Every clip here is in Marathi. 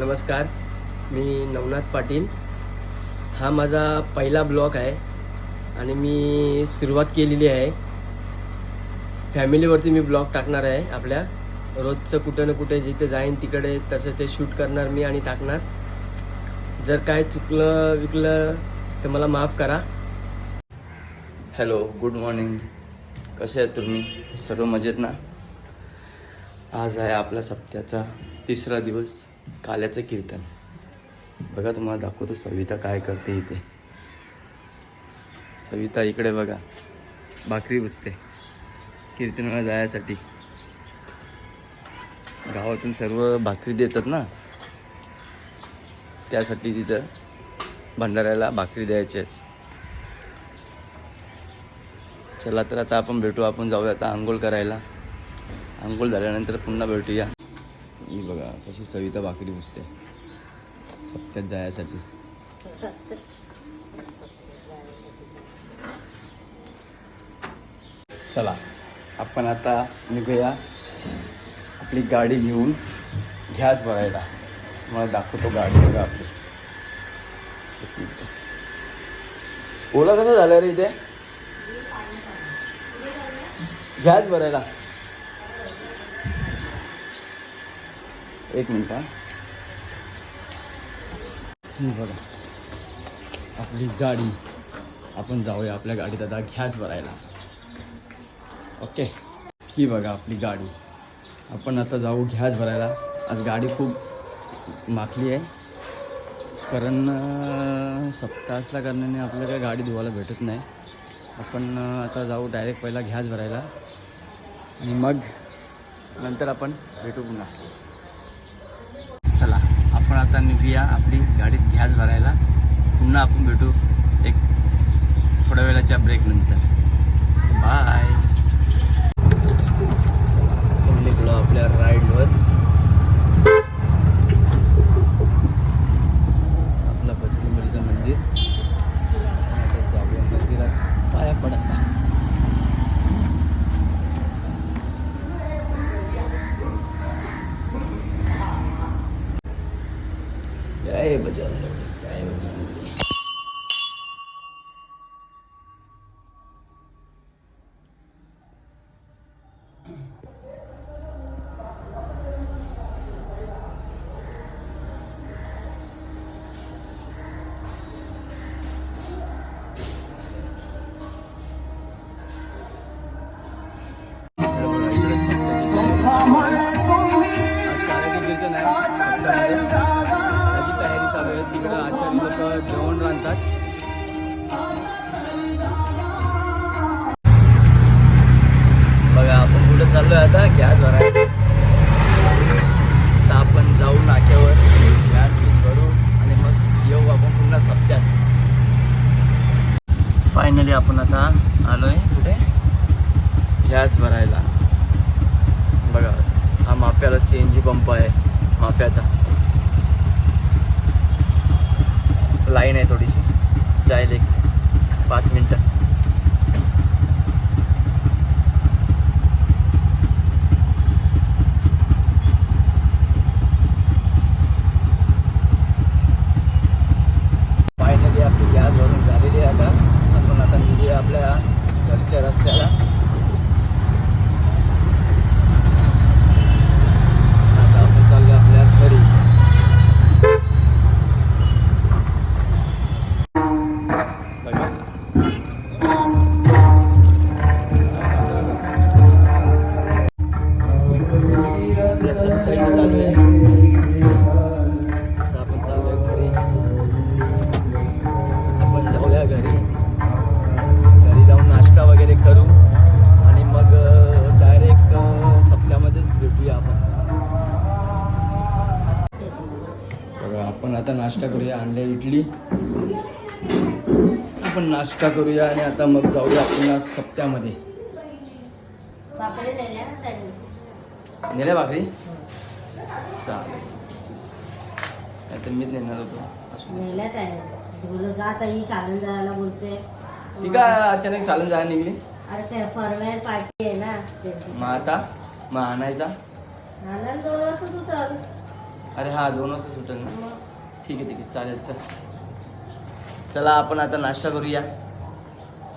नमस्कार मी नवनाथ पाटील. हा माझा पहिला ब्लॉग आहे आणि मी सुरुवात केलेली आहे. फॅमिलीवरती मी ब्लॉग टाकणार आहे आपल्या. रोजचं कुठं ना कुठे जिथे जाईन तिकडे तसं ते शूट करणार मी आणि टाकणार. जर काय चुकलं विकलं तर मला माफ करा. हॅलो गुड मॉर्निंग कसे आहेत तुम्ही? सर्व मजेत ना? आज आहे आपल्या सप्त्याचा तिसरा दिवस काल्याचं कीर्तन. बघा तुम्हाला दाखवतो सविता काय करते इथे. सविता इकडे बघा भाकरी बुजते कीर्तनाला जायसाठी. गावातून सर्व भाकरी देतात ना त्यासाठी तिथं भंडाऱ्याला भाकरी द्यायचे आहेत. चला तर आता आपण भेटू आपण जाऊया आता आंघोळ करायला. आंघोळ झाल्यानंतर पुन्हा भेटूया. ही बघा कशी सविता भाकरी बुजते सत्यात जायसाठी. चला आपण आता निघूया. आपली गाडी घेऊन घ्यास भरायला. मला दाखवतो गाडी बघा आपली. ओला कसं झालं रे इथे. गॅस भरायला. एक मिनिट हा. बघा. आपली गाडी. आपण जाऊया आपल्या गाडीत. आता गॅस भरायला. ओके? ही बघा आपली गाडी. आपण आता जाऊ गॅस भरायला. आज गाडी खूप माखली आहे. कारण अं, कारणाने करण्याने आपल्याला काही गाडी धुवायला भेटत नाही. आपण आता जाऊ डायरेक्ट पहिला गॅस भरायला. आणि मग नंतर आपण भेटू पुन्हा. आता निघूया आपली गाडीत गॅस भरायला. पुन्हा आपण भेटू एक थोड्या वेळाच्या ब्रेक नंतर. बाय निघलो आपल्या राईडवर જય બજરંગ જય બજરંગ आपण आता गॅस भरायला आता आपण जाऊ नाक्यावर गॅस भरू आणि मग येऊ आपण पुन्हा सप्त्यात. फायनली आपण आता आलोय कुठे? गॅस भरायला. बघा हा माफ्याला सी एन जी पंप आहे माफ्याचा. लाईन आहे थोडीशी. जाईल एक पाच मिनटं. नाश्ता करूया आणि आता मग जाऊया पुन्हा सप्त्यामध्ये. नेल्या भाकरी? चालेल. तर मीच नेणार होतो. जायला बोलते. ती काय अचानक चालून जायला निघली? अरे ते फॉर्मल पार्टी आहे ना. मग आता? मग आणायचा? अरे हा दोन वाजता सुटेल ना. ठीक आहे ठीक आहे. चालेल चल. चला आपण आता नाश्ता करूया.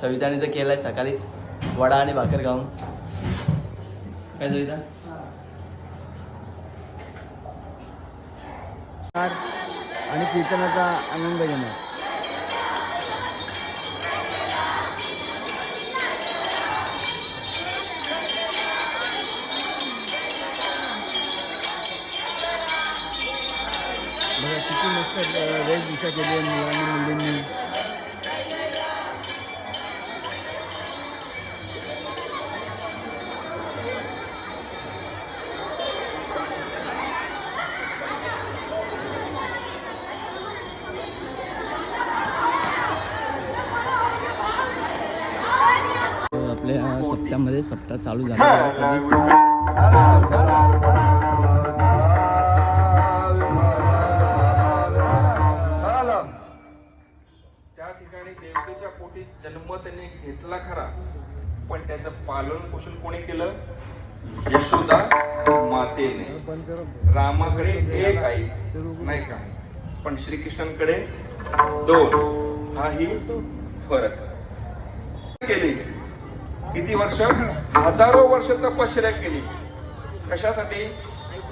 सविताने तर केलाय सकाळीच. वडा आणि भाकर खाऊन. काय सविता? आणि कीर्तनाचा आनंद घेणार. बघा किती मस्त वेशभूषा केली आहे मुलांनी मुलींनी. आपल्या सप्त्यामध्ये सप्ताह चालू झाला. देवतेच्या जन्म त्यांनी घेतला खरा. पण त्याचं पालन पोषण कोणी केलं? यशोदा मातेने. रामाकडे एक आई नाही का? पण श्रीकृष्णांकडे दोन. हाही फरक. केली. किती वर्ष? हजारो वर्ष तपश्चर्या केली. कशासाठी?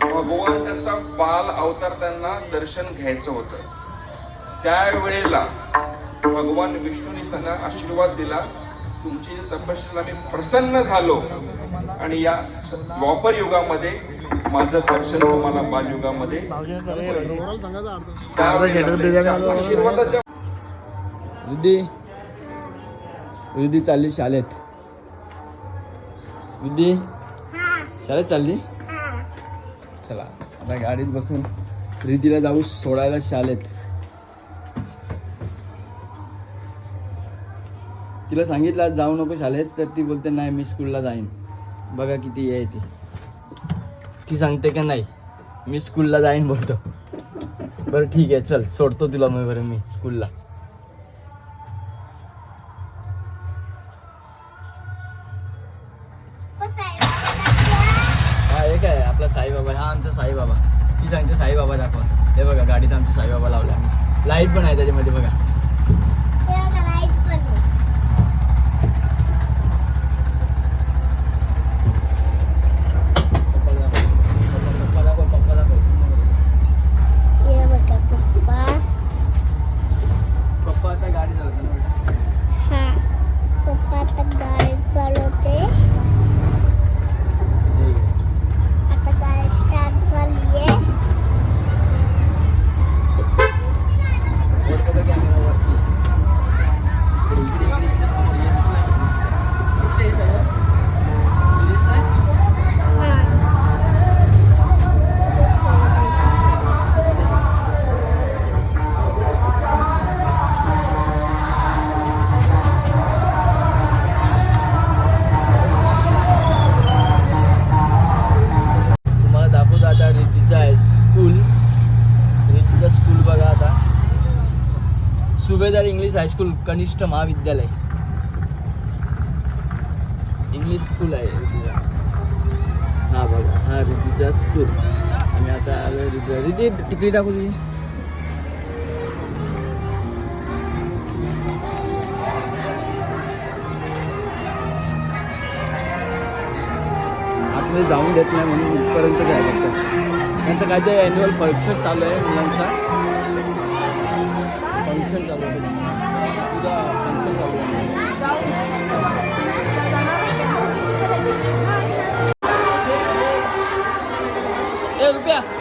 भगवान त्यांचा बाल अवतार त्यांना दर्शन घ्यायचं होतं. त्यावेळेला भगवान विष्णू त्यांना आशीर्वाद दिला. तुमची जी तपश्चर्या मी प्रसन्न झालो. आणि या द्वापर युगामध्ये माझं दर्शन तुम्हाला बालयुगामध्ये. आशीर्वादाच्या रिद्धी रिद्धी चालली शाळेत. रिद्धी शाळेत चालली? चला आता गाडीत बसून रिद्धीला जाऊ सोडायला शाळेत. तिला सांगितलं आज जाऊ नको शाळेत. तर ती बोलते नाही मी स्कूलला जाईन. बघा किती आहे ती. ती सांगते का नाही मी स्कूलला जाईन बोलतो. बरं ठीक आहे चल सोडतो तुला मग बरं मी स्कूलला सुभेदार इंग्लिश हायस्कूल कनिष्ठ महाविद्यालय. इंग्लिश स्कूल आहे रिद्धीचा हा बघा हा रिद्धिजा स्कूल आणि आता आलो रिद्धी रिद्धी टिकली टाकू तुझी. आतमध्ये जाऊन देत नाही म्हणून इथपर्यंत जाय फक्त त्यांचं काय ते ॲन्युअल परीक्षा चालू आहे मुलांचा. 对。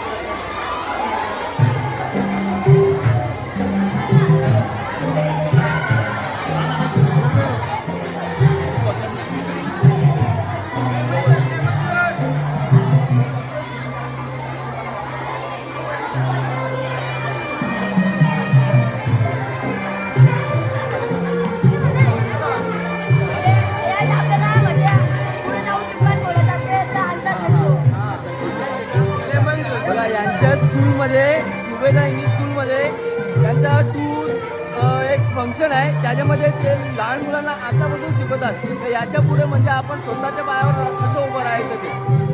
यांच्या स्कूलमध्ये सुबेदा इंग्लिश स्कूलमध्ये यांचा टू एक फंक्शन आहे. त्याच्यामध्ये ते लहान मुलांना आतापासून शिकवतात. तर याच्यापुढे म्हणजे आपण स्वतःच्या पायावर कसं उभं राहायचं ते?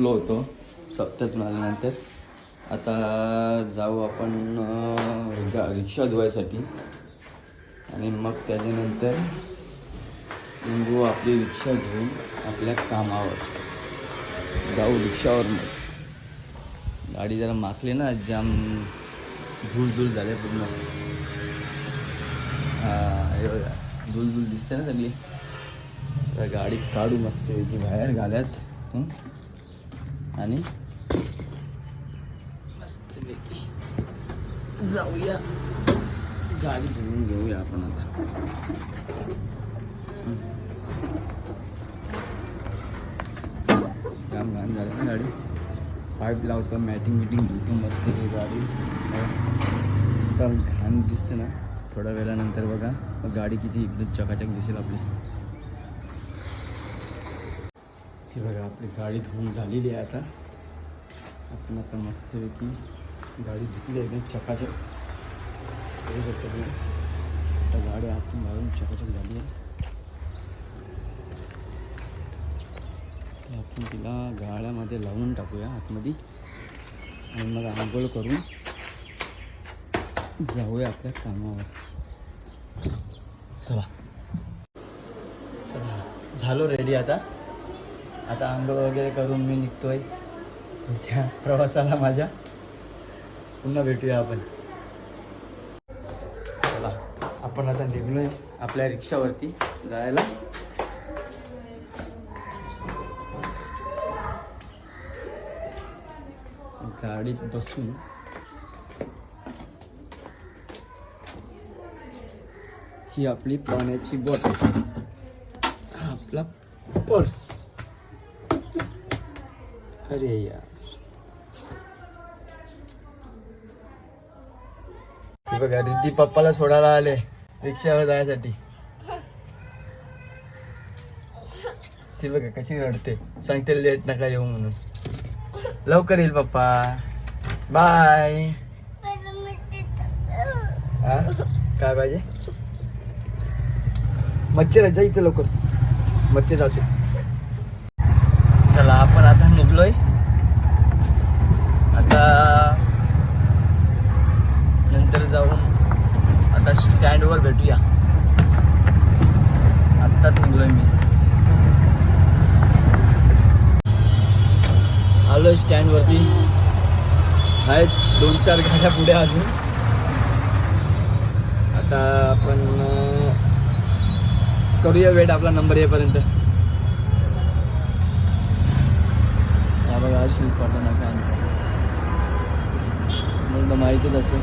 झोपलो होतो सप्त्यातून आल्यानंतर आता जाऊ आपण गा रिक्षा धुवायसाठी. आणि मग त्याच्यानंतर निघू आपली रिक्षा घेऊन आपल्या कामावर. जाऊ रिक्षावर मग. गाडी जरा माखली ना जाम धूळ धूल झाले पूर्ण धूल धूल दिसते ना सगळी. तर गाडी काढू मस्त की बाहेर घाल्यात. आणि मस्तपैकी जाऊया. गाडी धुवून घेऊया आपण आता. काम घाण झालं ना गाडी. पाईप लावतो मॅटिंग बिटिंग धुतो मस्त ही गाडी. एकदम घाण दिसते ना थोड्या वेळानंतर बघा. मग गाडी किती एकदम चकाचक दिसेल आपली. ती बघा आपली गाडी धुवून झालेली आहे आता. आपण आता मस्तपैकी गाडी धुतली आहे एकदम चकाचक. करू शकतो तुम्ही. आता गाडी आतून घालून चकाचक झाली आहे. आपण तिला गाळ्यामध्ये लावून टाकूया आतमध्ये. आणि मग आंघोळ करून जाऊया आपल्या कामावर. चला. चला. झालो रेडी आता. आता आंघोळ वगैरे करून मी निघतोय. पुढच्या प्रवासाला माझ्या. पुन्हा भेटूया आपण. चला आपण आता निघलोय आपल्या रिक्षावरती जायला. गाडीत बसून. ही आपली पाण्याची बॉटल हा आपला पर्स अरे यार. हे बघा रिद्धी पप्पाला सोडायला आले रिक्षावर जायसाठी ती बघा कशी रडते. सांगते लेट नका येऊ म्हणून. लवकर येईल पप्पा. बाय. हा? काय पाहिजे मच्छर आहे जा इथे लवकर. मच्छर जाते. चला आपण आता निघलोय. आता नंतर जाऊन आता स्टँडवर भेटूया. आत्ताच निघलोय मी. आलोय स्टँडवरती आहेत दोन चार गाड्या पुढे अजून. आता आपण करूया वेट आपला नंबर येईपर्यंत. हा बघा शिल्पाटा नाका आमचा मला माहितीच असेल.